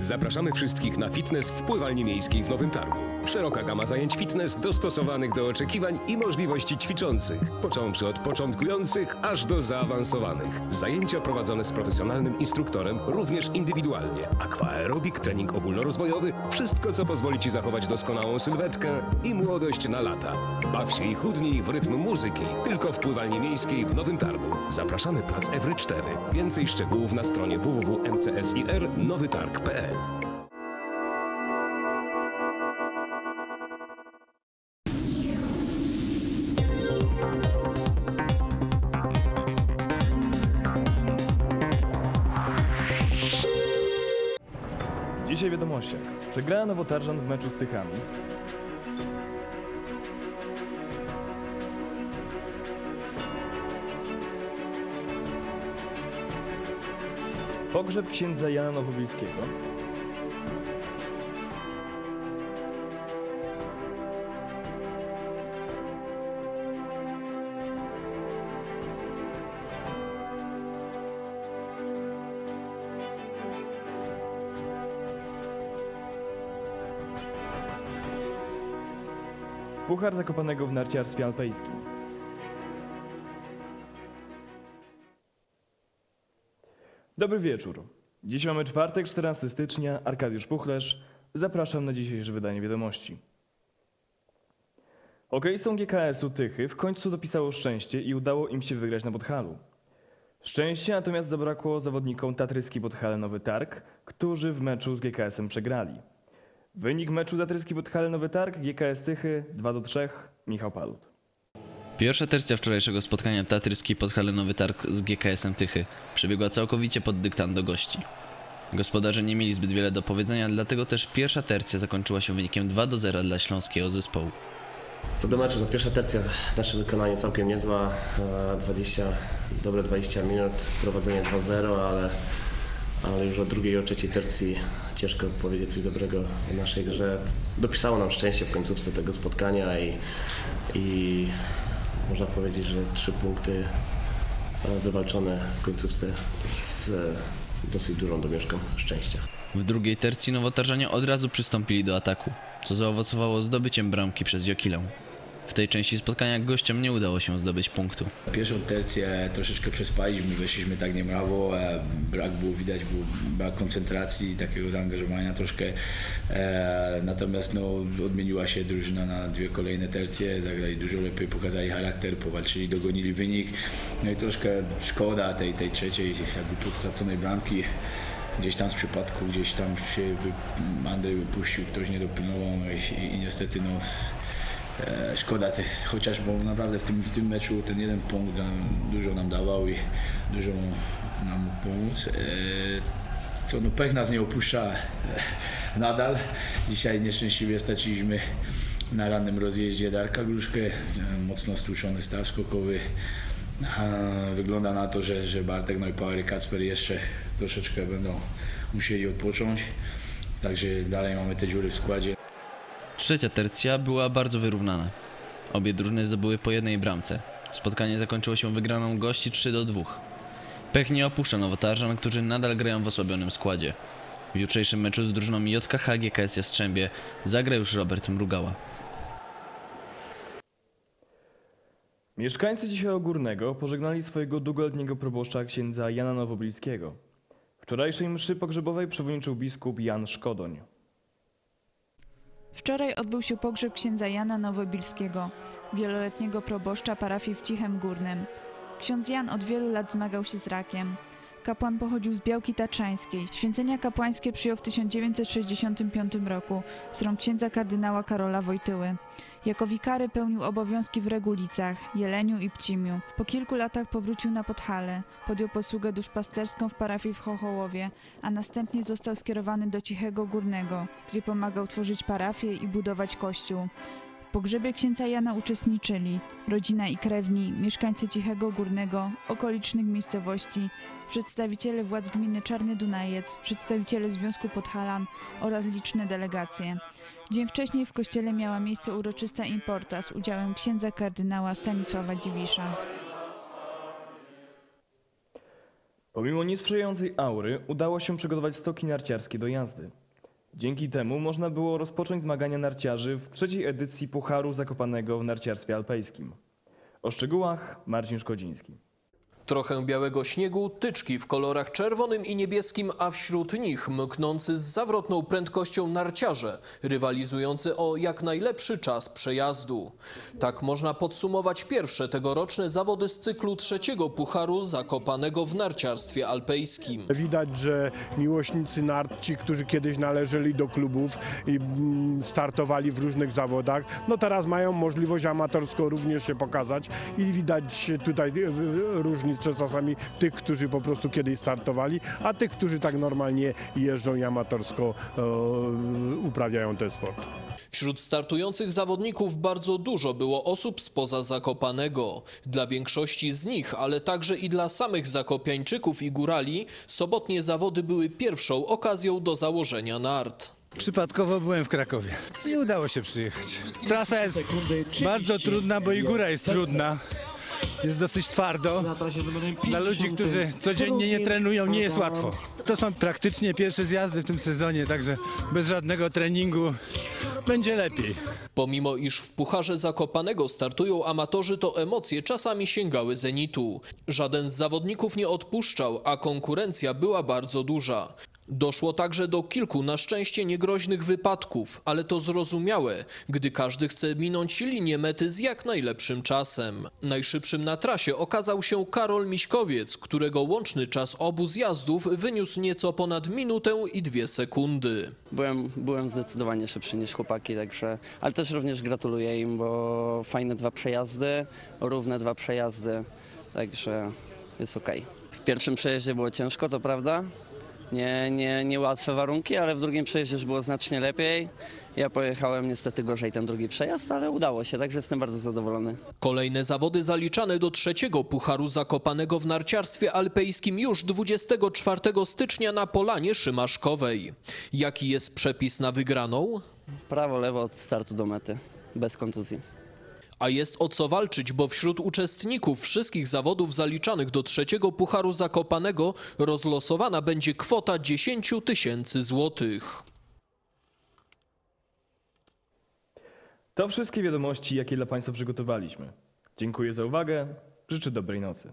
Zapraszamy wszystkich na fitness w pływalni miejskiej w Nowym Targu. Szeroka gama zajęć fitness dostosowanych do oczekiwań i możliwości ćwiczących, począwszy od początkujących aż do zaawansowanych. Zajęcia prowadzone z profesjonalnym instruktorem, również indywidualnie. Aquaerobik, trening ogólnorozwojowy, wszystko co pozwoli Ci zachować doskonałą sylwetkę i młodość na lata. Baw się i chudnij w rytm muzyki, tylko w pływalni miejskiej w Nowym Targu. Zapraszamy plac Ewry 4. Więcej szczegółów na stronie www.mcsir.nowytarg.pl Dzisiaj wiadomościach. Przegrała Nowotarżan w meczu z Tychami. Pogrzeb księdza Jana Nowowiejskiego. Puchar Zakopanego w narciarstwie alpejskim. Dobry wieczór. Dziś mamy czwartek, 14 stycznia. Arkadiusz Puchlerz. Zapraszam na dzisiejsze wydanie wiadomości. Hokeistom GKS-u Tychy w końcu dopisało szczęście i udało im się wygrać na Podhalu. Szczęście natomiast zabrakło zawodnikom Tatryski Podhale Nowy Targ, którzy w meczu z GKS-em przegrali. Wynik meczu Tatryski Podhale Nowy Targ GKS Tychy 2 do 3 Michał Palut. Pierwsza tercja wczorajszego spotkania Tatryski Podhalenowy Targ z GKS-em Tychy przebiegła całkowicie pod dyktando gości. Gospodarze nie mieli zbyt wiele do powiedzenia, dlatego też pierwsza tercja zakończyła się wynikiem 2 do 0 dla śląskiego zespołu. Co do meczu, no pierwsza tercja w naszym wykonaniu całkiem niezła. e, 20, dobre 20 minut, prowadzenie 2-0, ale, ale już o drugiej o trzeciej tercji ciężko powiedzieć coś dobrego o naszej grze. Dopisało nam szczęście w końcówce tego spotkania i, i można powiedzieć, że trzy punkty e, wywalczone w końcówce z e, dosyć dużą domieszką szczęścia. W drugiej tercji nowotarżanie od razu przystąpili do ataku, co zaowocowało zdobyciem bramki przez Jokilę. W tej części spotkania gościom nie udało się zdobyć punktu. Pierwszą tercję troszeczkę przespaliśmy, weszliśmy tak niemrawo, e, brak było widać, był brak koncentracji, takiego zaangażowania troszkę. E, natomiast no, odmieniła się drużyna na dwie kolejne tercje, zagrali dużo lepiej, pokazali charakter, powalczyli, dogonili wynik. No i troszkę szkoda tej, tej trzeciej jakby straconej bramki. Gdzieś tam z przypadku, gdzieś tam się Andrzej wypuścił, ktoś nie dopilnował no i, i, niestety no, Szkoda, tych, chociaż bo naprawdę w tym, tym meczu ten jeden punkt nam, dużo nam dawał i dużo nam mógł pomóc. E, no pech nas nie opuszcza e, nadal. Dzisiaj nieszczęśliwie straciliśmy na rannym rozjeździe Darka Gruszkę, e, mocno stłuczony staw skokowy. Wygląda na to, że, że Bartek i Power i Kacper jeszcze troszeczkę będą musieli odpocząć. Także dalej mamy te dziury w składzie. Trzecia tercja była bardzo wyrównana. Obie drużyny zdobyły po jednej bramce. Spotkanie zakończyło się wygraną gości 3 do 2. Pech nie opuszcza nowotarżan, którzy nadal grają w osłabionym składzie. W jutrzejszym meczu z drużyną JKH GKS Jastrzębie zagra już Robert Mrugała. Mieszkańcy dzisiaj Ogórnego pożegnali swojego długoletniego proboszcza księdza Jana Nowobliskiego. Wczorajszej mszy pogrzebowej przewodniczył biskup Jan Szkodoń. Wczoraj odbył się pogrzeb księdza Jana Nowobilskiego, wieloletniego proboszcza parafii w Cichem Górnym. Ksiądz Jan od wielu lat zmagał się z rakiem. Kapłan pochodził z Białki Tatrzańskiej. Święcenia kapłańskie przyjął w 1965 roku z rąk księdza kardynała Karola Wojtyły. Jako wikary pełnił obowiązki w Regulicach, Jeleniu i Pcimiu. Po kilku latach powrócił na Podhale, podjął posługę duszpasterską w parafii w Chochołowie, a następnie został skierowany do Cichego Górnego, gdzie pomagał tworzyć parafię i budować kościół. W pogrzebie księdza Jana uczestniczyli rodzina i krewni, mieszkańcy Cichego Górnego, okolicznych miejscowości, przedstawiciele władz gminy Czarny Dunajec, przedstawiciele Związku Podhalan oraz liczne delegacje. Dzień wcześniej w kościele miała miejsce uroczysta importa z udziałem księdza kardynała Stanisława Dziwisza. Pomimo niesprzyjającej aury udało się przygotować stoki narciarskie do jazdy. Dzięki temu można było rozpocząć zmagania narciarzy w trzeciej edycji Pucharu Zakopanego w narciarstwie alpejskim. O szczegółach Marcin Szkodziński. Trochę białego śniegu, tyczki w kolorach czerwonym i niebieskim, a wśród nich mknący z zawrotną prędkością narciarze, rywalizujący o jak najlepszy czas przejazdu. Tak można podsumować pierwsze tegoroczne zawody z cyklu trzeciego Pucharu Zakopanego w narciarstwie alpejskim. Widać, że miłośnicy nart, ci, którzy kiedyś należeli do klubów i mm, startowali w różnych zawodach, no teraz mają możliwość amatorsko również się pokazać i widać tutaj y, y, różnicę czasami tych, którzy po prostu kiedyś startowali, a tych, którzy tak normalnie jeżdżą i amatorsko e, uprawiają ten sport. Wśród startujących zawodników bardzo dużo było osób spoza Zakopanego. Dla większości z nich, ale także i dla samych zakopiańczyków i górali, sobotnie zawody były pierwszą okazją do założenia nart. Przypadkowo byłem w Krakowie i udało się przyjechać. Trasa jest bardzo trudna, bo i góra jest trudna. Jest dosyć twardo. Dla ludzi, którzy codziennie nie trenują, nie jest łatwo. To są praktycznie pierwsze zjazdy w tym sezonie, także bez żadnego treningu będzie lepiej. Pomimo iż w Pucharze Zakopanego startują amatorzy, to emocje czasami sięgały zenitu. Żaden z zawodników nie odpuszczał, a konkurencja była bardzo duża. Doszło także do kilku na szczęście niegroźnych wypadków, ale to zrozumiałe, gdy każdy chce minąć linię mety z jak najlepszym czasem. Najszybszym na trasie okazał się Karol Miśkowiec, którego łączny czas obu zjazdów wyniósł nieco ponad minutę i dwie sekundy. Byłem, byłem zdecydowanie szybszy niż chłopaki, także, ale też również gratuluję im, bo fajne dwa przejazdy, równe dwa przejazdy, także jest ok. W pierwszym przejeździe było ciężko, to prawda, nie, nie, nie łatwe warunki, ale w drugim przejeździe już było znacznie lepiej. Ja pojechałem niestety gorzej ten drugi przejazd, ale udało się, także jestem bardzo zadowolony. Kolejne zawody zaliczane do trzeciego Pucharu Zakopanego w narciarstwie alpejskim już 24 stycznia na Polanie Szymaszkowej. Jaki jest przepis na wygraną? Prawo, lewo od startu do mety, bez kontuzji. A jest o co walczyć, bo wśród uczestników wszystkich zawodów zaliczanych do trzeciego Pucharu Zakopanego rozlosowana będzie kwota 10 tysięcy złotych. To wszystkie wiadomości, jakie dla Państwa przygotowaliśmy. Dziękuję za uwagę. Życzę dobrej nocy.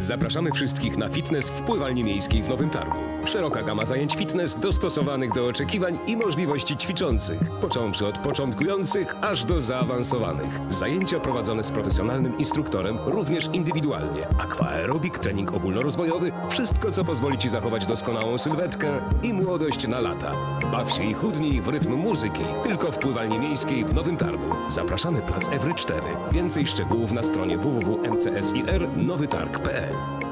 Zapraszamy wszystkich na fitness w pływalni miejskiej w Nowym Targu. Szeroka gama zajęć fitness dostosowanych do oczekiwań i możliwości ćwiczących. Począwszy od początkujących aż do zaawansowanych. Zajęcia prowadzone z profesjonalnym instruktorem, również indywidualnie. Aquaerobik, trening ogólnorozwojowy, wszystko co pozwoli Ci zachować doskonałą sylwetkę i młodość na lata. Baw się i chudnij w rytm muzyki, tylko w pływalni miejskiej w Nowym Targu. Zapraszamy plac Ewry 4. Więcej szczegółów na stronie www.mcsir nowytarg.pl 嗯。